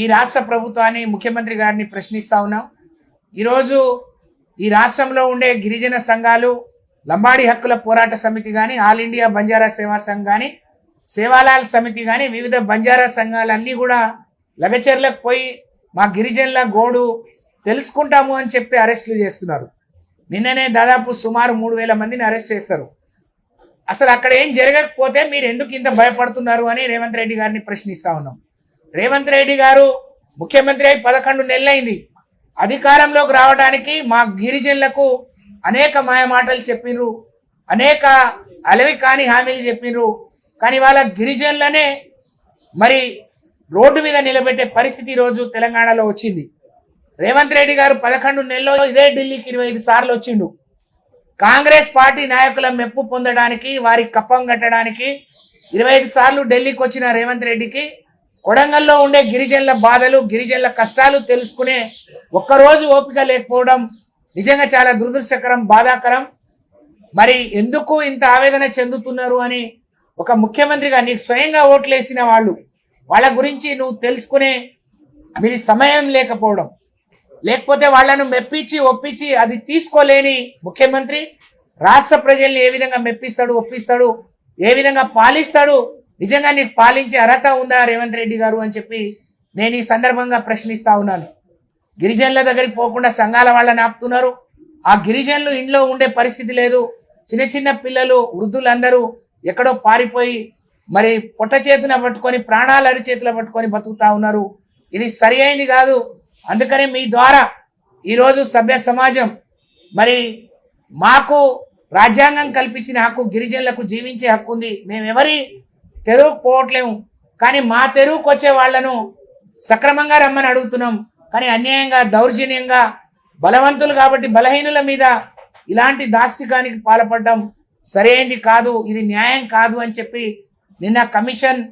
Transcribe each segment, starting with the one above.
ఈ రాష్ట్ర ప్రభుత్వాన్ని ముఖ్యమంత్రి గారిని ప్రశ్నిస్తా ఉన్నాం. ఈరోజు ఈ రాష్ట్రంలో ఉండే గిరిజన సంఘాలు లంబాడి హక్కుల పోరాట సమితి కానీ ఆల్ ఇండియా బంజారా సేవా సంఘ్ కానీ సేవాలాల్ సమితి కానీ వివిధ బంజారా సంఘాలన్నీ కూడా లగచర్లకు పోయి మా గిరిజనుల గోడు తెలుసుకుంటాము అని చెప్పి అరెస్టులు చేస్తున్నారు. నిన్ననే దాదాపు సుమారు మూడు వేల మందిని అరెస్ట్ చేస్తారు అసలు అక్కడ ఏం జరగకపోతే మీరు ఎందుకు ఇంత భయపడుతున్నారు అని రేవంత్ రెడ్డి గారిని ప్రశ్నిస్తా ఉన్నాం. రేవంత్ రెడ్డి గారు ముఖ్యమంత్రి అయి పదకొండు నెలలైంది. అధికారంలోకి రావడానికి మా గిరిజనులకు అనేక మాయమాటలు చెప్పిర్రు అనేక అలవి కాని హామీలు చెప్పిర్రు. కానీ వాళ్ళ గిరిజనులనే మరి రోడ్డు మీద నిలబెట్టే పరిస్థితి ఈరోజు తెలంగాణలో వచ్చింది. రేవంత్ రెడ్డి గారు పదకొండు నెలల్లో ఇదే ఢిల్లీకి ఇరవై ఐదు సార్లు వచ్చిండు. కాంగ్రెస్ పార్టీ నాయకుల మెప్పు పొందడానికి వారి కప్పం కట్టడానికి ఇరవై ఐదు సార్లు ఢిల్లీకి వచ్చిన రేవంత్ రెడ్డికి కొడంగల్లో ఉండే గిరిజనుల బాధలు గిరిజనుల కష్టాలు తెలుసుకునే ఒక్కరోజు ఓపిక లేకపోవడం నిజంగా చాలా దురదృష్టకరం బాధాకరం. మరి ఎందుకు ఇంత ఆవేదన చెందుతున్నారు అని ఒక ముఖ్యమంత్రిగా నీకు స్వయంగా ఓట్లేసిన వాళ్ళు వాళ్ళ గురించి నువ్వు తెలుసుకునే మీరు సమయం లేకపోవడం లేకపోతే వాళ్ళను మెప్పించి ఒప్పించి అది తీసుకోలేని ముఖ్యమంత్రి రాష్ట్ర ప్రజల్ని ఏ విధంగా మెప్పిస్తాడు ఒప్పిస్తాడు ఏ విధంగా పాలిస్తాడు నిజంగా నీకు పాలించే అర్హత ఉందా రేవంత్ రెడ్డి గారు అని చెప్పి నేను ఈ సందర్భంగా ప్రశ్నిస్తా ఉన్నాను. గిరిజనుల దగ్గరికి పోకుండా సంఘాల వాళ్ళని ఆపుతున్నారు. ఆ గిరిజనులు ఇంట్లో ఉండే పరిస్థితి లేదు. చిన్న చిన్న పిల్లలు వృద్ధులందరూ ఎక్కడో పారిపోయి మరి పొట్ట చేతున పట్టుకొని ప్రాణాలు అరి చేతిలో పట్టుకొని బతుకుతా ఉన్నారు. ఇది సరి అయింది కాదు. అందుకని మీ ద్వారా ఈరోజు సభ్య సమాజం మరి మాకు రాజ్యాంగం కల్పించిన హక్కు గిరిజనులకు జీవించే హక్కు ఉంది. మేము ఎవరి తెరువుకు పోవట్లేము. కానీ మా తెరువుకు వచ్చే వాళ్ళను సక్రమంగా రమ్మని అడుగుతున్నాం. కానీ అన్యాయంగా దౌర్జన్యంగా బలవంతులు కాబట్టి బలహీనుల మీద ఇలాంటి దాష్టికానికి పాల్పడడం సరైనది కాదు ఇది న్యాయం కాదు అని చెప్పి నిన్న కమిషన్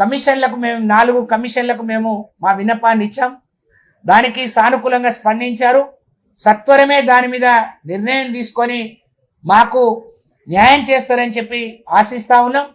కమిషన్లకు మేము నాలుగు కమిషన్లకు మేము మా విన్నపాన్ని ఇచ్చాం. దానికి సానుకూలంగా స్పందించారు. సత్వరమే దాని మీద నిర్ణయం తీసుకొని మాకు న్యాయం చేస్తారని చెప్పి ఆశిస్తా ఉన్నాం.